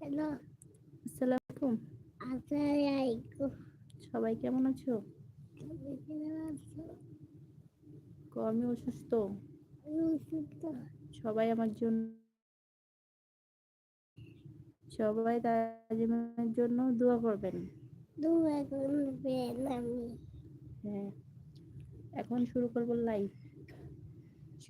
Hello. আসসালামু আলাইকুম আসসালামাইকুম সবাই কেমন আছো? আমি অসুস্থ। সবাই আমার জন্য সবাই তাজিমের জন্য দোয়া করবেন। দোয়া করবেন আমি। হ্যাঁ। এখন শুরু করব লাইভ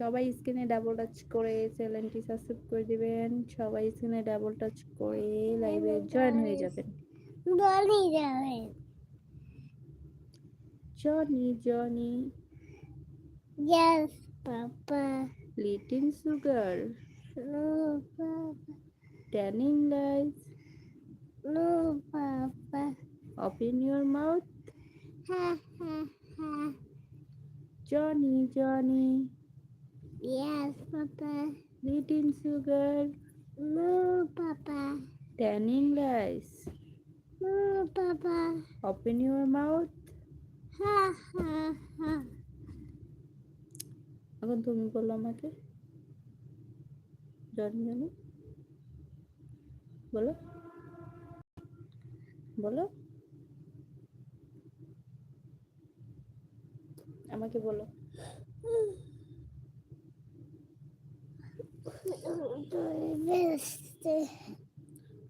সবাই স্ক্রিনে ডাবল টাচ করে চ্যানেলটি সাবস্ক্রাইব করে দিবেন সবাই স্ক্রিনে ডাবল টাচ করে লাইভে জয়েন হয়ে যাবেন যাবেন Johnny Johnny Yes, Papa. Little sugar No, Papa. Tanning lights No, Papa. Open your mouth Ha, ha, ha. Johnny Johnny Yes, Papa. Little sugar No, Papa. Tanning lights No, Papa. Open your mouth Ha, ha, ha. এখন তুমি বলো আমাকে Johnny Johnny বলো বলো আমাকে বলো.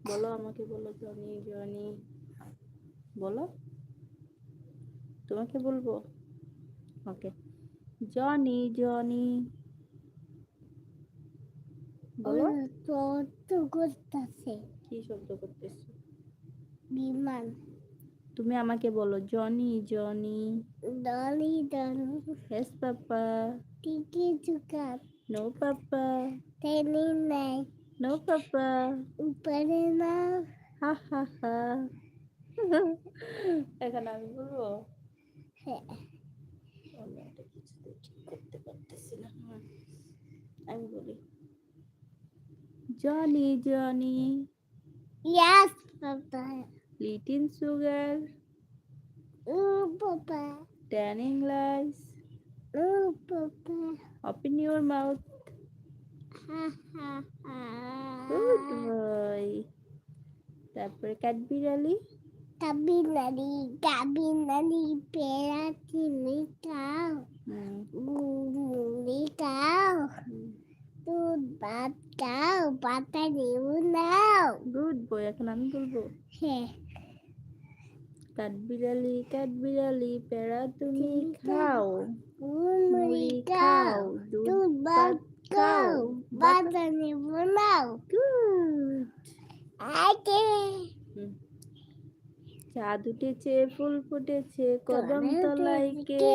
বলো আমাকে বলো জনি জনি। বলো। তোমাকে বলব? ওকে। Johnny Johnny. বলো। করতেছে। কি শব্দ করতেছো? বিমান। তুমি আমাকে বলো Johnny Johnny. Dolly Dolly yes papa টিকি চুকার নো পাপা টেনি নাই নো পাপা উপরে না হা হা হা এখন আমি বলব হ্যাঁ আমি একটা কিছুতে ঠিক করতে পারতেছি না আমি বলি Johnny Johnny Yes, Papa. Little sugar Oh, Papa. Tanning lies Oh, Papa. Ha, ha, ha. Good boy তারপরে কাঠবিড়ালি pera, chini, cow. হুম, Muli, cow. হুম। দুধ ভাত খাও পাতা দেব নাও গুড বয় এখন আমি বলব হ্যাঁ কাঠবিড়ালি কাঠবিড়ালি প্যারা তুমি খাও। মুড়ি খাও দুধ ভাত খাও পাতা দেব নাও গুড। আগে চাঁদ উঠেছে ফুল ফুটেছে কদম তলায় কে?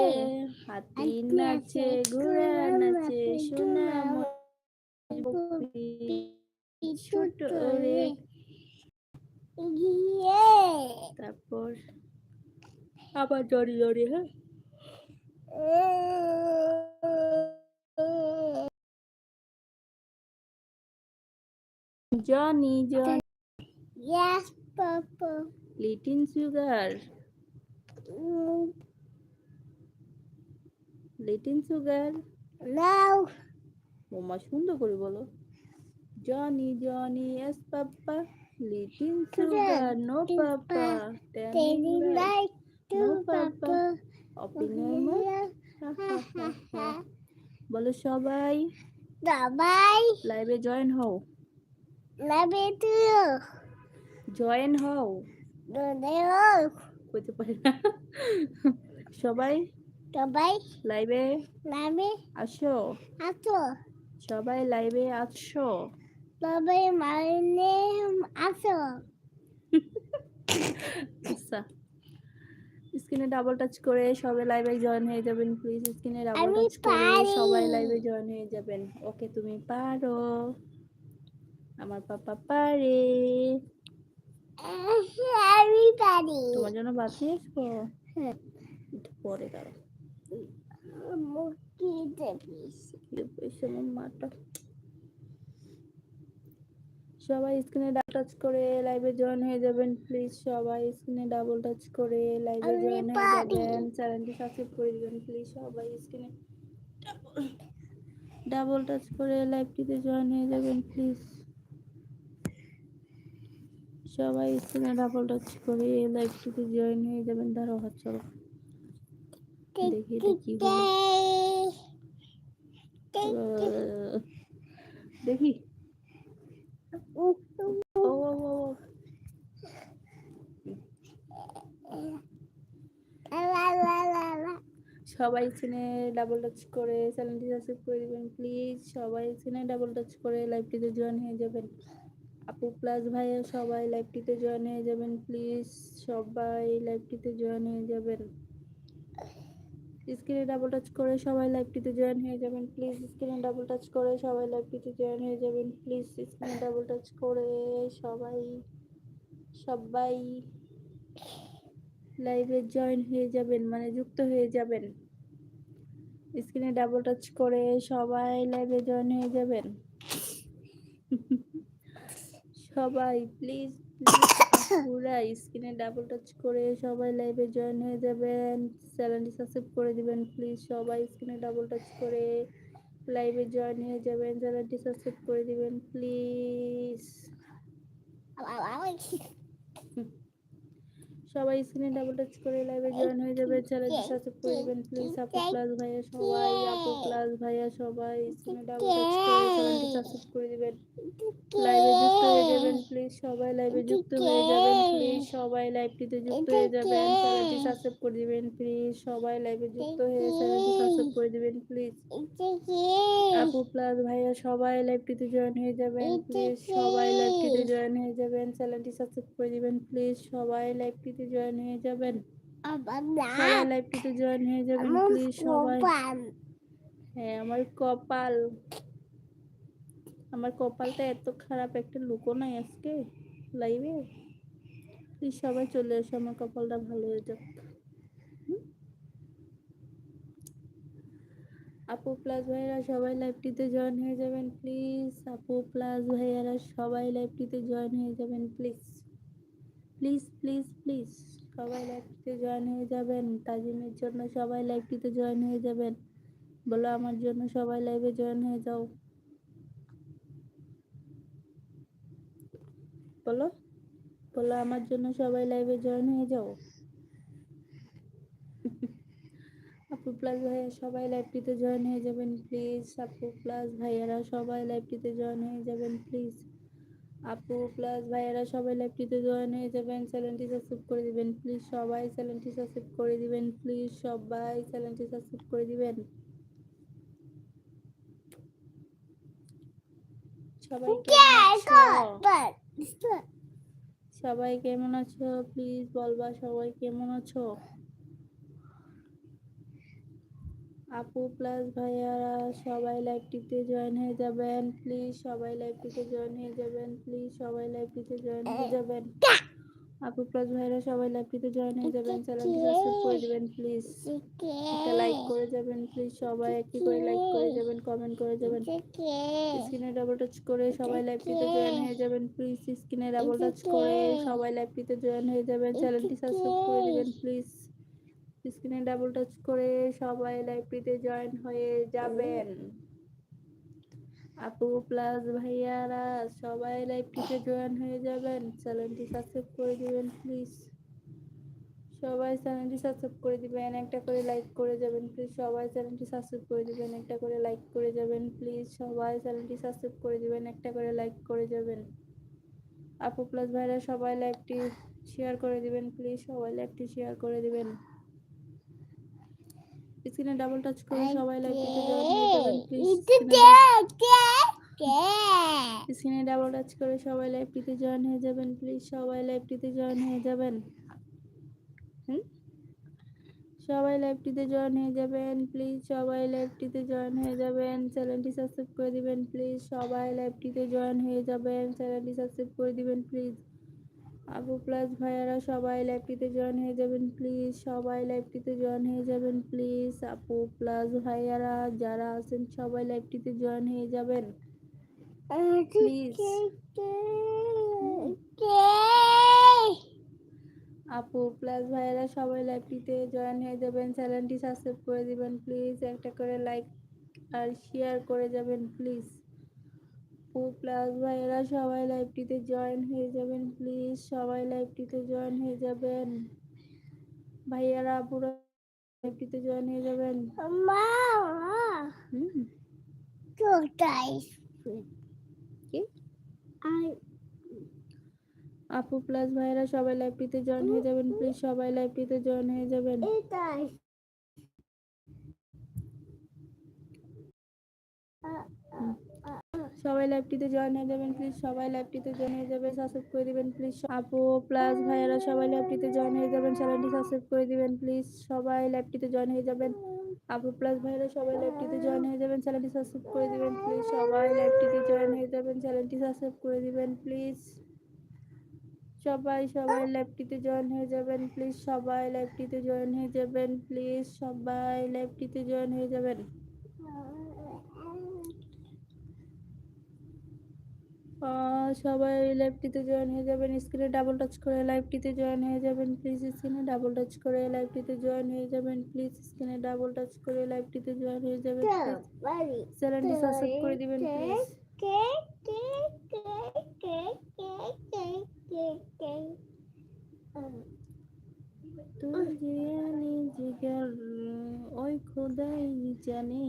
হাতি নাচে ঘোড়া নাচে সোনা ছোট রে। তারপর আবার জড়ি জড়ি হ্যাঁ? Johnny John. Yes, Papa. Little sugar Mm, little sugar Now, ওমা সুন্দর করে বলো। Johnny Johnny yes papa little sugar no papa telling like to No, Papa. Papa. Open বলো সবাই Bye লাইভে জয়েন হও you too. জয়েন হও কইতে পারি না সবাই Bye. লাইভে you. আসো Ato. সবাই লাইভে আসো My name Ato. আচ্ছা স্ক্রিনে ডাবল টাচ করে সবাই লাইভে জয়েন হয়ে যাবেন প্লিজ স্ক্রিনে ডাবল আমি টাচ করে পারি। সবাই লাইভে জয়েন হয়ে যাবেন ওকে তুমি পারো আমার পাপা পারে Everybody. তোমার জন্য বাঁচিয়ে আসব হ্যাঁ। একটু পরে দাঁড়ো মুখি দেবিস পয়সা মাটা সবাই স্ক্রিনে ডাবল টাচ করে লাইভে জয়েন হয়ে যাবেন প্লিজ সবাই স্ক্রিনে ডাবল টাচ করে লাইভে জয়েন হয়ে যাবেন চ্যানেলটি সাবস্ক্রাইব করে দিবেন প্লিজ সবাই স্ক্রিনে ডাবল টাচ করে লাইভটিতে জয়েন হয়ে যাবেন প্লিজ সবাই স্ক্রিনে ডাবল টাচ করে লাইভটিতে জয়েন হয়ে যাবেন ধরো হাত চলো দেখি দেখি। ও। সবাই সিনে ডাবল টাচ করে চ্যানেলটি সাবস্ক্রাইব করে দিবেন প্লিজ সবাই সিনে ডাবল টাচ করে লাইভটিতে জয়েন হয়ে যাবেন। আপু প্লাস ভাইয়া সবাই লাইভটিতে জয়েন হয়ে যাবেন প্লিজ সবাই লাইভটিতে জয়েন হয়ে যাবেন। স্ক্রিনে ডাবল টাচ করে সবাই লাইভটিতে জয়েন হয়ে যাবেন। প্লিজ স্ক্রিনে ডাবল টাচ করে সবাই লাইভটিতে জয়েন হয়ে যাবেন। প্লিজ স্ক্রিনে ডাবল টাচ করে সবাই সবাই লাইভে জয়েন হয়ে যাবেন মানে যুক্ত হয়ে যাবেন। স্ক্রিনে ডাবল টাচ করে সবাই লাইভে জয়েন হয়ে যাবেন। সবাই প্লিজ পুরা স্ক্রিনে ডাবল টাচ করে সবাই লাইভে জয়েন হয়ে যাবেন চ্যানেলটি সাবস্ক্রাইব করে দিবেন প্লিজ সবাই স্ক্রিনে ডাবল টাচ করে লাইভে জয়েন হয়ে যাবেন চ্যানেলটি সাবস্ক্রাইব করে দিবেন প্লিজ সবাই স্ক্রিনে ডাবল টাচ করে লাইভে জয়েন হয়ে যাবে। চ্যানেলটি সাবস্ক্রাইব করে দিবেন প্লিজ আপু ক্লাস ভাইয়া সবাই আপু ক্লাস ভাইয়া সবাই স্ক্রিনে ডাবল টাচ করে চ্যানেলটি সাবস্ক্রাইব করে দিবেন। লাইভে যুক্ত হয়ে যাবেন প্লিজ সবাই লাইভে যুক্ত হয়ে যাবেন প্লিজ সবাই লাইভটিতে যুক্ত হয়ে যাবেন চ্যানেলটি সাবস্ক্রাইব করে দিবেন প্লিজ সবাই লাইভে যুক্ত হয়ে চ্যানেলটি সাবস্ক্রাইব করে দিবেন প্লিজ আপু প্লাস ভাইয়া সবাই লাইভটিতে জয়েন হয়ে যাবেন প্লিজ সবাই লাইভটিতে জয়েন হয়ে যাবেন চ্যানেলটি সাবস্ক্রাইব করে দিবেন প্লিজ সবাই লাইভটিতে জয়েন হয়ে যাবেন? সবাই লাইভটিতে জয়েন হয়ে যাবেন প্লিজ সবাই। হ্যাঁ আমার কপাল। আমার কপালটা এত খারাপ একটা লুকো নাই আজকে লাইভে প্লিজ সবাই চলে এসো আমার কপালটা ভালো হয়ে যাক। আপু প্লাস ভাইয়েরা সবাই লাইভটিতে জয়েন হয়ে যাবেন প্লিজ আপু প্লাস ভাইয়েরা সবাই লাইভটিতে জয়েন হয়ে যাবেন প্লিজ প্লিজ প্লিজ প্লিজ সবাই লাইভটিতে জয়েন হয়ে যাবেন। তাজিমের জন্য সবাই লাইভটিতে জয়েন হয়ে যাবেন। বলো আমার জন্য সবাই লাইভে জয়েন হয়ে যাও। বলো বলো আমার জন্য সবাই লাইভে জয়েন হয়ে যাও। আপু প্লাস ভাইয়া সবাই লাইভটিতে জয়েন হয়ে যাবেন প্লিজ আপু প্লাস ভাইয়ারা সবাই লাইভটিতে জয়েন হয়ে যাবেন প্লিজ আপু প্লাস ভাইয়েরা সবাই লাইভটিতে জয়েন হয়ে যাবেন। চ্যানেলটি সাবস্ক্রাইব করে দিবেন। প্লিজ সবাই চ্যানেলটি সাবস্ক্রাইব করে দিবেন। প্লিজ সবাই চ্যানেলটি সাবস্ক্রাইব করে দিবেন। সবাই কেমন আছো? সবাই কেমন আছো? প্লিজ বলবা সবাই কেমন আছো? আপু প্লাস ভাইয়ারা, সবাই লাইভটিতে জয়েন হয়ে যাবেন। প্লিজ সবাই লাইভটিতে জয়েন হয়ে যাবেন। প্লিজ সবাই লাইভটিতে জয়েন হয়ে যাবেন। আপু প্লাস ভাইয়ারা সবাই লাইভটিতে জয়েন হয়ে যাবেন। চ্যানেলটি সাবস্ক্রাইব করে দিবেন প্লিজ একটা লাইক করে যাবেন প্লিজ সবাই একটি করে লাইক করে যাবেন কমেন্ট করে যাবেন। স্ক্রিনে ডাবল টাচ করে সবাই লাইভটিতে জয়েন হয়ে যাবেন প্লিজ স্ক্রিনে ডাবল টাচ করে সবাই লাইভটিতে জয়েন হয়ে যাবেন। চ্যানেলটি সাবস্ক্রাইব করে দিবেন প্লিজ স্ক্রিনে ডাবল টাচ করে সবাই লাইভটিতে জয়েন হয়ে যাবেন। আপু প্লাস ভাইয়ারা সবাই লাইভটিতে জয়েন হয়ে যাবেন। চ্যানেলটি সাবস্ক্রাইব করে দিবেন, প্লিজ। সবাই চ্যানেলটি সাবস্ক্রাইব করে দিবেন, একটা করে লাইক করে যাবেন, প্লিজ। সবাই চ্যানেলটি সাবস্ক্রাইব করে দিবেন, একটা করে লাইক করে যাবেন, প্লিজ। সবাই চ্যানেলটি সাবস্ক্রাইব করে দিবেন, একটা করে লাইক করে যাবেন। আপু প্লাস ভাইরা সবাই লাইভটি শেয়ার করে দিবেন, প্লিজ। সবাই লাইভটি শেয়ার করে দিবেন। স্ক্রিনে ডাবল টাচ করে সবাই যাবেন প্লিজ স্ক্রিনে ডাবল টাচ করে সবাই লাইভটিতে জয়েন হয়ে যাবেন প্লিজ সবাই লাইভটিতে জয়েন হয়ে যাবেন। হুম? সবাই লাইভটিতে জয়েন হয়ে যাবেন প্লিজ সবাই লাইভটিতে জয়েন হয়ে যাবেন চ্যানেলটি সাবস্ক্রাইব করে দিবেন প্লিজ সবাই লাইভটিতে জয়েন হয়ে যাবেন চ্যানেলটি সাবস্ক্রাইব করে দিবেন প্লিজ আপু প্লাস ভাইয়ারা সবাই লাইভটিতে জয়েন হয়ে যাবেন প্লিজ সবাই লাইভটিতে জয়েন হয়ে যাবেন প্লিজ আপু প্লাস ভাইয়ারা যারা আছেন, সবাই লাইভটিতে জয়েন হয়ে যাবেন প্লিজ আপু প্লাস ভাইয়ারা সবাই লাইভটিতে জয়েন হয়ে যাবেন চ্যানেলটি সাবস্ক্রাইব করে দিবেন প্লিজ একটা করে লাইক আর শেয়ার করে যাবেন প্লিজ আপু প্লাস ভাইয়েরা সবাই লাইভটিতে জয়েন হয়ে যাবেন প্লিজ সবাই লাইভটিতে জয়েন হয়ে যাবেন। ভাইয়ারা আপুরা লাইভটিতে জয়েন হয়ে যাবেন। কি? আপু প্লাস ভাইয়েরা সবাই লাইভটিতে জয়েন হয়ে যাবেন প্লিজ সবাই লাইভটিতে জয়েন হয়ে যাবেন। guys. সবাই লাইভটিতে জয়েন হয়ে যাবেন প্লিজ সবাই লাইভটিতে জয়েন হয়ে যাবেন সাবস্ক্রাইব করে দিবেন প্লিজ আপু প্লাস ভাইয়েরা সবাই লাইভটিতে জয়েন হয়ে যাবেন চ্যানেলটি সাবস্ক্রাইব করে দিবেন প্লিজ সবাই লাইভটিতে জয়েন হয়ে যাবেন, আপু প্লাস ভাইয়েরা সবাই লাইভটিতে জয়েন হয়ে যাবেন চ্যানেলটি সাবস্ক্রাইব করে দিবেন প্লিজ সবাই লাইভটিতে জয়েন হয়ে যাবেন চ্যানেলটি সাবস্ক্রাইব করে দিবেন প্লিজ সবাই সবাই লাইভটিতে জয়েন হয়ে যাবেন প্লিজ সবাই লাইভটিতে জয়েন হয়ে যাবেন প্লিজ সবাই লাইভটিতে জয়েন হয়ে যাবেন। সবাই লাইভটিতে জয়েন হয়ে যাবেন। স্ক্রিনে ডাবল টাচ করে লাইভটিতে জয়েন হয়ে যাবেন প্লিজ স্ক্রিনে ডাবল টাচ করে লাইভটিতে জয়েন হয়ে যাবেন প্লিজ স্ক্রিনে ডাবল টাচ করে লাইভটিতে জয়েন হয়ে যাবেন. চ্যানেলটি সাবস্ক্রাইব করে দিবেন প্লিজ ওই খোদাই জানে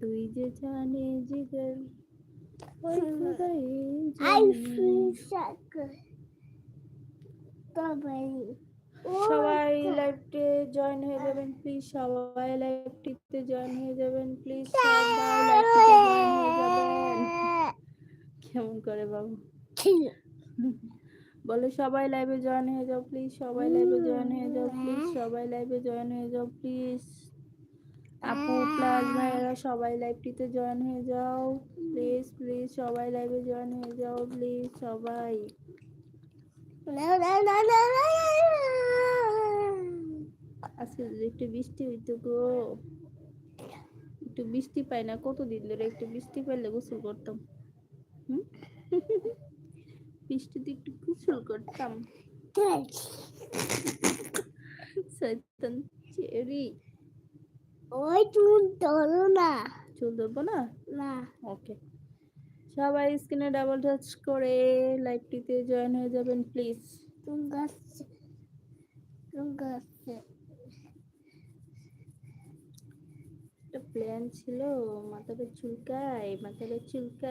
তুই যে জানে জিগার সবাই লাইভে জয়েন হয়ে যাবেন প্লিজ সবাই লাইভটিতে জয়েন হয়ে যাবেন প্লিজ সবাই লাইভটিতে হয়ে যাবেন। কেমন করে বাবু? বলে সবাই লাইভে জয়েন হয়ে যাও প্লিজ সবাই লাইভে জয়েন হয়ে যাও প্লিজ সবাই লাইভে জয়েন হয়ে যাও প্লিজ আপু প্লাস ভাইয়েরা সবাই লাইভটিতে জয়েন হয়ে যাও প্লিজ প্লিজ সবাই লাইভে জয়েন হয়ে যাও প্লিজ সবাই. আজকে একটু বৃষ্টি হইতো গো একটু বৃষ্টি পাই না কতদিন ধরে একটু বৃষ্টি পাইলে গোসল করতাম হুম? বৃষ্টিতে একটু গোসল করতাম Good. চেরি ওই তুমি ধরো না। চুল ধরবো না? না। ওকে। সবাই স্ক্রিনে ডাবল টাচ করে লাইভটিতে জয়েন হয়ে যাবেন প্লিজ তুমি গাছে একটা প্ল্যান ছিল মাথাটা চুলকায় মাথাটা চুলকা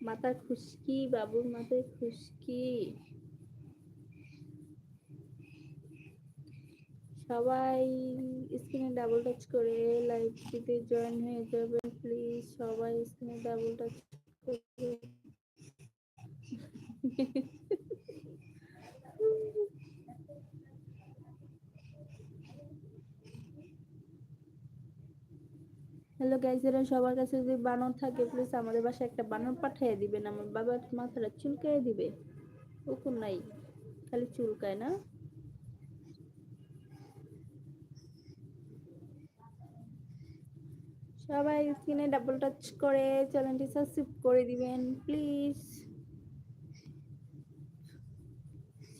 মাথা খুশকি বাবুর মাথায় খুশকি। সবাই স্ক্রিনে ডাবল টাচ করে লাইভটিতে জয়েন হয়ে যাবেন প্লিজ সবাই স্ক্রিনে ডাবল টাচ করে। হ্যালো গাইজেরা সবার কাছে যদি বানর থাকে প্লিজ আমাদের বাসায় একটা বানর পাঠিয়ে দিবেন। আমার বাবার মাথাটা চুলকায় দিবে। ওকুন নাই, খালি চুলকায় না। সবাই স্ক্রিনে ডাবল টাচ করে চ্যানেলটি সাবস্ক্রাইব করে দিবেন প্লিজ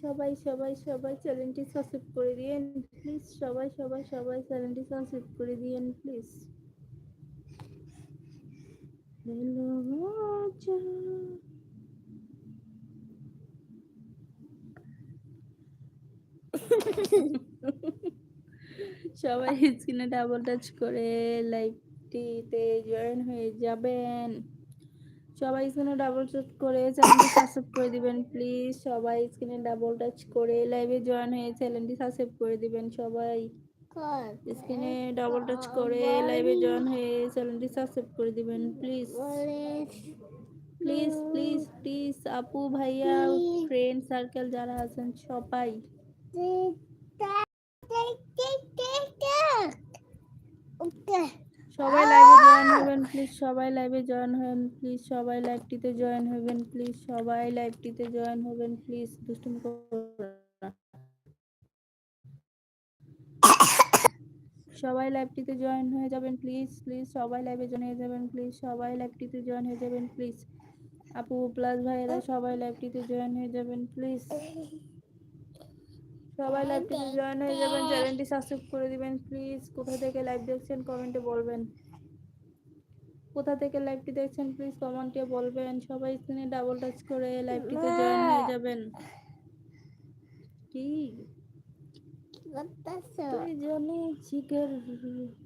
সবাই সবাই সবাই চ্যানেলটি সাবস্ক্রাইব করে দিয়েন প্লিজ সবাই সবাই সবাই চ্যানেলটি সাবস্ক্রাইব করে দিয়েন প্লিজ সবাই স্ক্রিনে ডাবল টাচ করে লাইভটিতে জয়েন হয়ে যাবেন। সবাই স্ক্রিনে ডাবল টাচ করে চ্যানেলটি সাবস্ক্রাইব করে দিবেন প্লিজ সবাই স্ক্রিনে ডাবল টাচ করে লাইভে জয়েন হয়ে চ্যানেলটি সাবস্ক্রাইব করে দিবেন সবাই। কর। স্ক্রিনে ডাবল টাচ করে লাইভে জয়েন হয়ে চ্যানেলটি সাবস্ক্রাইব করে দিবেন প্লিজ প্লিজ প্লিজ প্লিজ আপু ভাইয়া ফ্রেন্ড সার্কেল যারা আছেন সবাই ওকে সবাই লাইভে জয়েন হবেন প্লিজ সবাই লাইভে জয়েন হবেন প্লিজ সবাই লাইভটিতে জয়েন হবেন প্লিজ সবাই লাইভটিতে জয়েন হবেন প্লিজ দুষ্টুমি করবেন সবাই লাইভটিতে জয়েন হয়ে যাবেন প্লিজ প্লিজ সবাই লাইভে জয়েন হয়ে যাবেন প্লিজ সবাই লাইভটিতে জয়েন হয়ে যাবেন প্লিজ আপু প্লাস ভাইয়েরা সবাই লাইভটিতে জয়েন হয়ে যাবেন প্লিজ সবাই লাইভটিতে জয়েন হয়ে যাবেন চ্যানেলটি সাবস্ক্রাইব করে দিবেন প্লিজ কোথা থেকে লাইভ দেখছেন কমেন্টে বলবেন। কোথা থেকে লাইভটি দেখছেন প্লিজ কমেন্টে বলবেন। সবাই স্ক্রিনে ডাবল টাচ করে লাইভটিতে জয়েন হয়ে যাবেন। কি? কি তুই জানি জিগর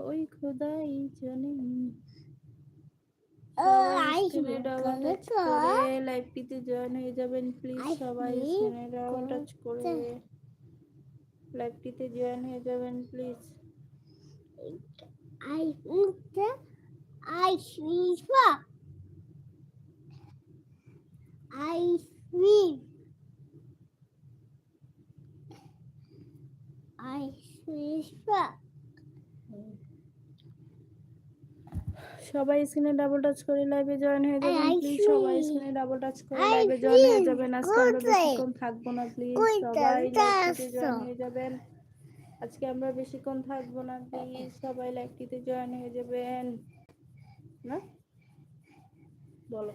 ওই খোদাই জানি। ডাবল টাচ করে লাইভটিতে জয়েন হয়ে যাবেন প্লিজ সবাই স্ক্রিনে ডাবল টাচ করে? লাইভটিতে জয়েন হয়ে যাবেন প্লিজ আই উঠতে I Shifa I sleep I Shifa সবাই স্ক্রিনে ডাবল টাচ করে লাইভে জয়েন হয়ে যাবেন প্লিজ সবাই স্ক্রিনে ডাবল টাচ করে লাইভে জয়েন হয়ে যাবেন। আজকে আমরা. বেশিক্ষণ থাকব না প্লিজ সবাই লাইভটিতে জয়েন হয়ে যাবেন। আজকে আমরা বেশিক্ষণ থাকব না প্লিজ সবাই লাইভটিতে জয়েন হয়ে যাবেন। না? বলো।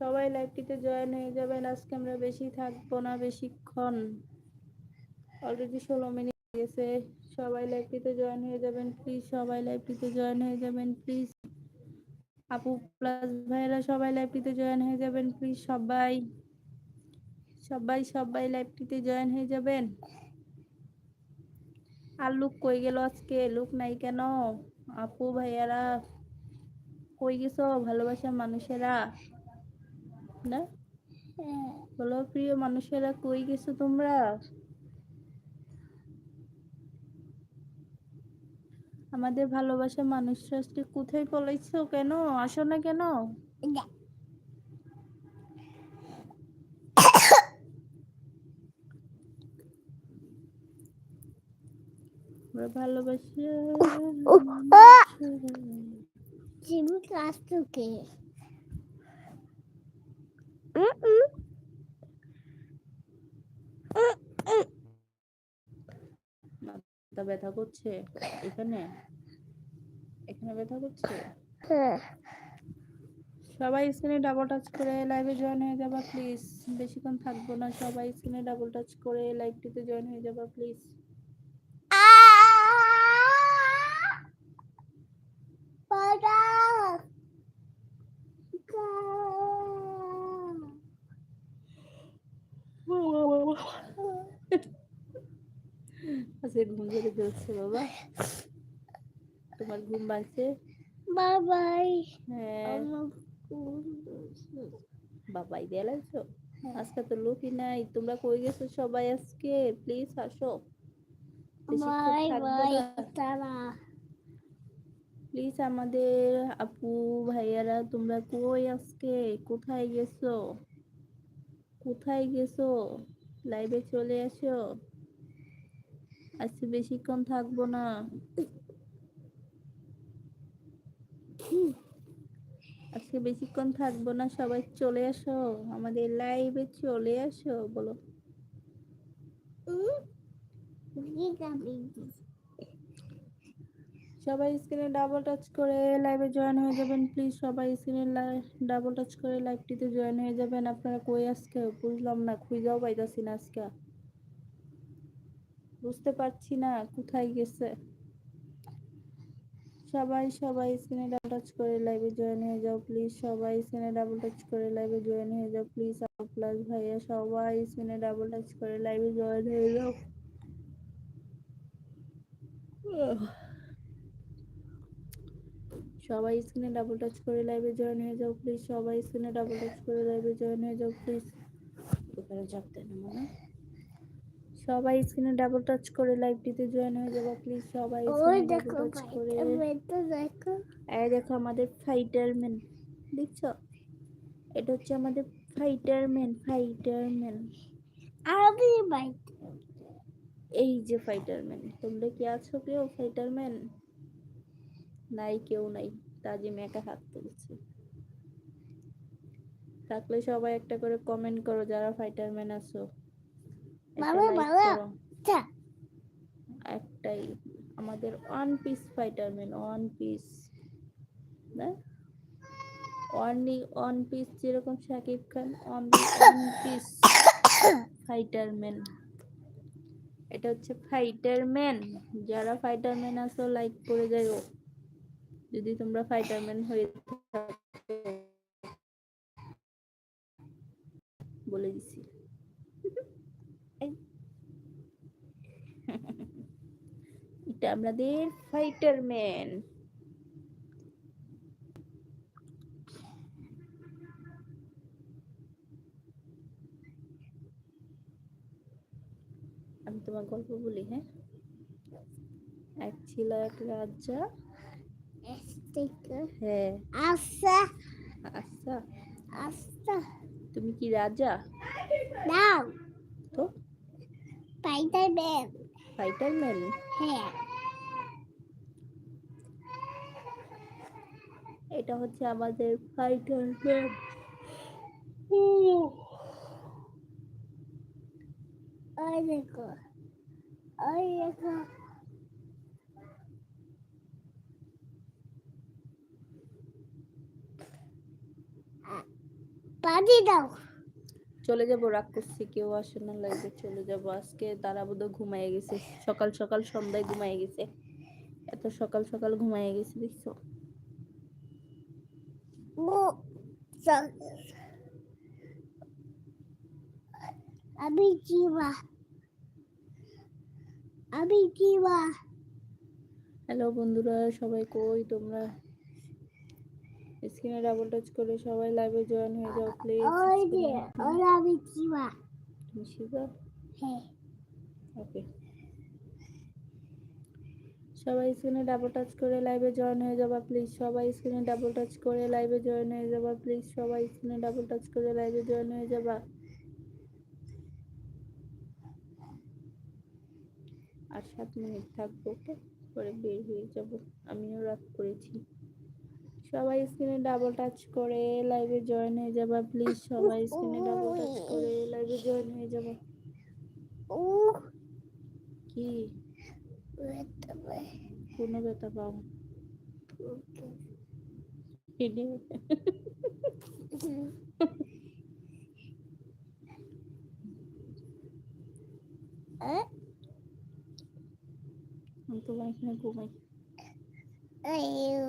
সবাই লাইভটিতে জয়েন হয়ে যাবেন আজকে আমরা বেশি থাকব না বেশিক্ষণ। অলরেডি ষোলো মিনিট গেছে। সবাই লাইভটিতে জয়েন হয়ে যাবেন প্লিজ সবাই লাইভটিতে জয়েন হয়ে যাবেন প্লিজ আপু প্লাস ভাইরা সবাই লাইভটিতে জয়েন হয়ে যাবেন প্লিজ সবাই। সবাই সবাই লাইভটিতে জয়েন হয়ে যাবেন। আর লুক কই গেল আজকে? লুক নাই কেন? আপু ভাইয়ারা কই গেছো? ভালোবাসার মানুষেরা না? বলো প্রিয় মানুষেরা কই গেছো তোমরা? আমাদের ভালোবাসা মানুষরা আজকে কোথায় পলাইছো কেন? আসো না কেন? আমরা ভালোবাসি। জিমি ক্লাস থেকে মাথা ব্যথা করছে? এখানে? এখানে ব্যথা করছে? সবাই স্ক্রিনে ডাবল টাচ করে লাইভে জয়েন হয়ে যাবা প্লিজ বেশিক্ষণ থাকব না সবাই স্ক্রিনে ডাবল টাচ করে লাইভটিতে জয়েন হয়ে যাবা প্লিজ আজকে ঘুম ধরে চলছে বাবা। তোমার ঘুম ভাঙছে বাবাই হ্যাঁ। বাবাই দিয়ে লাগছো? আজকে তো লোকই নাই। তোমরা কই গেছো সবাই আজকে? প্লিজ আসো। প্লিজ আমাদের আপু ভাইয়ারা তোমরা কই আজকে? কোথায় গেছো? কোথায় গেছো? লাইভে চলে আসো আজকে বেশিক্ষণ থাকব না। আজকে বেশিক্ষণ থাকব না, সবাই চলে আসো, আমাদের লাইভে চলে আসো, বলো। সবাই স্ক্রিনে ডাবল টাচ করে লাইভে জয়েন হয়ে যাবেন প্লিজ সবাই স্ক্রিনে ডাবল টাচ করে লাইভটিতে জয়েন হয়ে যাবেন। আপনারা কই আজকে? বুঝলাম না, খুঁজাও পাইতাছি না আজকে। বুঝতে পারছি না, কোথায় গেছে? সবাই সবাই স্ক্রিনে ডাবল টাচ করে লাইভে জয়েন হয়ে যাও প্লিজ সবাই স্ক্রিনে ডাবল টাচ করে লাইভে জয়েন হয়ে যাও প্লিজ প্লাস ভাইয়া, সবাই স্ক্রিনে ডাবল টাচ করে লাইভে জয়েন হয়ে যাও। সবাই স্ক্রিনে ডাবল টাচ করে লাইভে জয়েন হয়ে যাও প্লিজ সবাই স্ক্রিনে ডাবল টাচ করে লাইভে জয়েন হয়ে যাও প্লিজ ওখানে চাপতে না, মনে সবাই স্ক্রিনে ডাবল টাচ করে লাইভটিতে জয়েন হয়ে যাব প্লিজ সবাই দেখো এই দেখো আমাদের ফাইটারম্যান দেখছ? এটা হচ্ছে আমাদের ফাইটারম্যান ফাইটারম্যান আমি বাইক এই যে ফাইটারম্যান তোমরা কি আছো কেউ? ফাইটারম্যান নাই কেউ নাই। তাজিম একা হাত তুলছে। থাকলে সবাই একটা করে কমেন্ট করো যারা ফাইটারম্যান আছো। চা একটাই আমাদের one piece fighter man one piece না? অনলি ওয়ান পিস যেরকম Shakib Khan only one piece fighter man এটা হচ্ছে ফাইটারম্যান যারা ফাইটারম্যান আছো লাইক করে যাইও। যদি তোমরা ফাইটারম্যান হয়ে থাকো। বলে দিছি। এটা আমাদের ফাইটারম্যান আমি তোমার গল্প বলি হ্যাঁ এক ছিল এক রাজা হ্যাঁ Assa. আচ্ছা Assa. তুমি কি রাজা Now. তো Spider-Man. ফাইটারম্যান Hair. এটা হচ্ছে আমাদের ফাইটারম্যান ওই দেখো ওই দেখো। পানি দাও। চলে যাব রাগ করছি কেউ আসে না লাইভে চলে যাব। আজকে তারা বোধহয় ঘুমায় গেছে। সকাল সকাল সন্ধ্যায় ঘুমায় গেছে। এত সকাল সকাল ঘুমায় গেছে দেখছ? স- আমি জিবা আমি জিবা হ্যালো বন্ধুরা সবাই কই তোমরা? স্ক্রিনে ডাবল টাচ করে সবাই লাইভে জয়েন হয়ে যাও প্লিজ ওই যে ওই আমি জিবা। তুমি শিবা? হ্যাঁ। ওকে সবাই স্ক্রিনে ডাবল টাচ করে লাইভে জয়েন হয়ে যাবা প্লিজ সবাই স্ক্রিনে ডাবল টাচ করে লাইভে জয়েন হয়ে যাবা প্লিজ সবাই স্ক্রিনে ডাবল টাচ করে লাইভে জয়েন হয়ে যাবা। আর সাত মিনিট থাকব ওকে? পরে বের হয়ে যাব। আমিও রাত করেছি। সবাই স্ক্রিনে ডাবল টাচ করে লাইভে জয়েন হয়ে যাবা প্লিজ সবাই স্ক্রিনে ডাবল টাচ করে লাইভে জয়েন হয়ে যাবা। ও কি? ওটা ভাই কোনো ব্যথা পাও এনে Eh, আমি তোমার এখানে ঘুমাই ayo.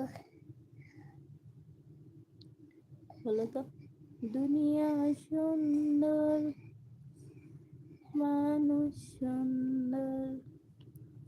বলো তো দুনিয়া সুন্দর মানুষ সুন্দর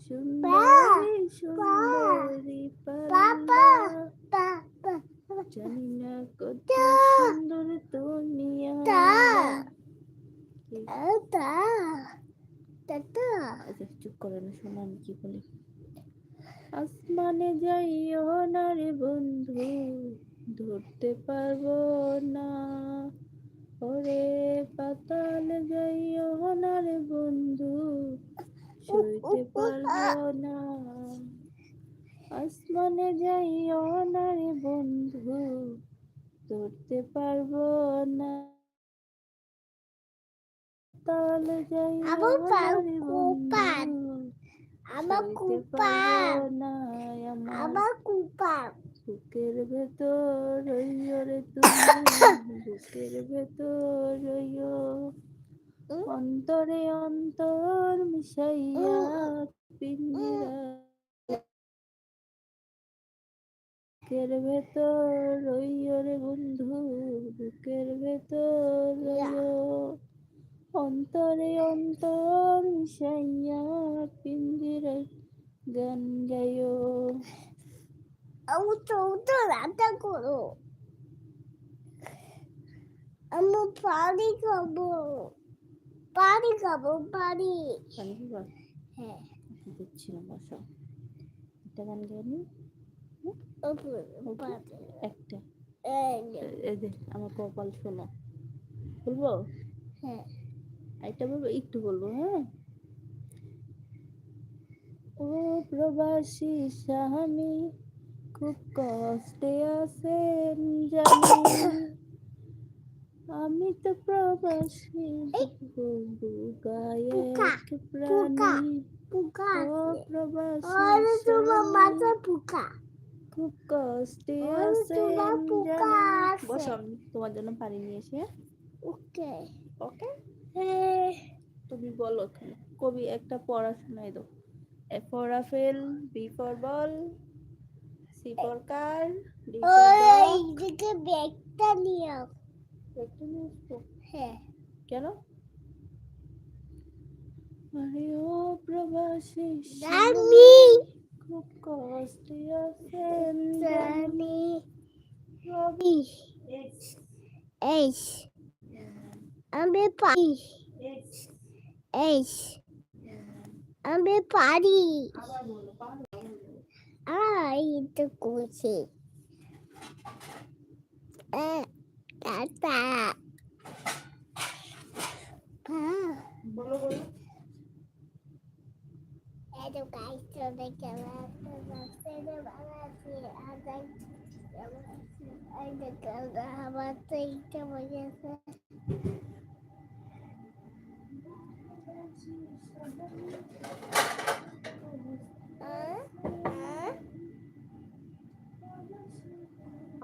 সুন্দর. জানি না কত চুপ করে না শোনো আমি কি বলি। আসমানে যাইও না রে বন্ধু ধরতে পারব না। ওরে পাতালে যাইও না বন্ধু সইতে পারব না। আসমানে যাইও না বন্ধু ধরতে পারব না। তাহলে যাইও আমার না পা- রে কুপান। বন্ধু আমার কুপা আমার কুপা। বুকের ভেতর রে তুমি, বুকের ভেতর অন্তরে অন্তর মিশাইয়া পিঞ্জিরা বুকের ভেতর রে বন্ধু, বুকের ভেতর অন্তরে অন্তর মিশাইয়া পিঞ্জিরা গান গাইও আমি তো তো রান্না করো আমি পানি খাব পানি খাব পানি? হ্যাঁ দিচ্ছি না বসো একটা গান গাইনি একটা আমার কপাল শোনো বলব হ্যাঁ এটা বলব একটু বলব হ্যাঁ ও প্রবাসী স্বামী খুব কষ্টে আছেন জানি আমি তো প্রবাসী গায়ে প্রাণী। খুব কষ্টে আছেন। বসো আমি তোমার জন্য পানি নিয়ে এসে। ওকে। ওকে? হ্যাঁ। তুমি বলো কবি একটা পড়া শোনাই দাও A for apple B for ball C for car D for ওই ডগ দিকে ব্যাগটা নিও একটু নিয়ে আসব। হ্যাঁ কেন আরে ও প্রবাসী জানি খুব কষ্টে আছেন জানি রবি এই আমি পারি এই আমি পারি আবার বলো পারো আই তো করছি টাটা বলো বলো Hello guys, today kelas saya berhasil ada ada kalau habat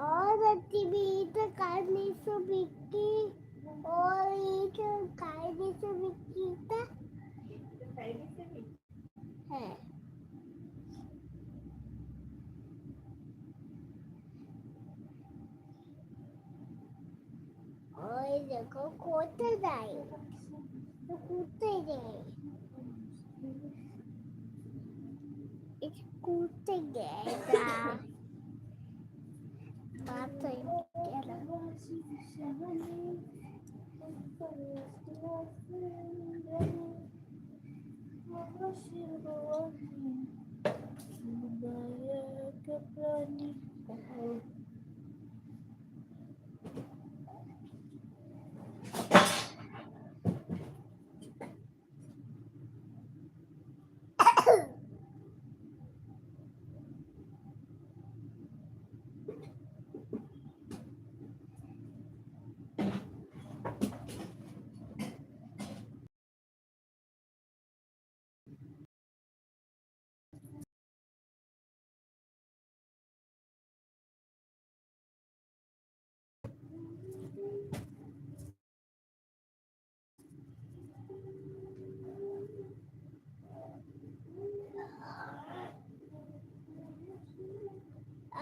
all the TV the kindness of Vicky, all the kindness of Vicky. है और দেখো কোথায় যায় तो যায় It's cool to गए that. গেছে মাথায় গেল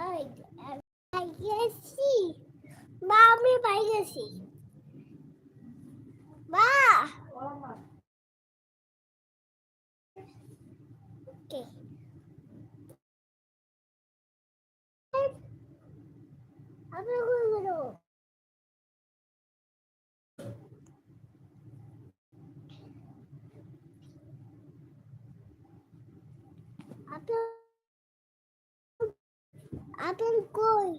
আই আই গেছি মা বাই গেছি। মা ওকে আমি কই গেল আপেল আপেল কই?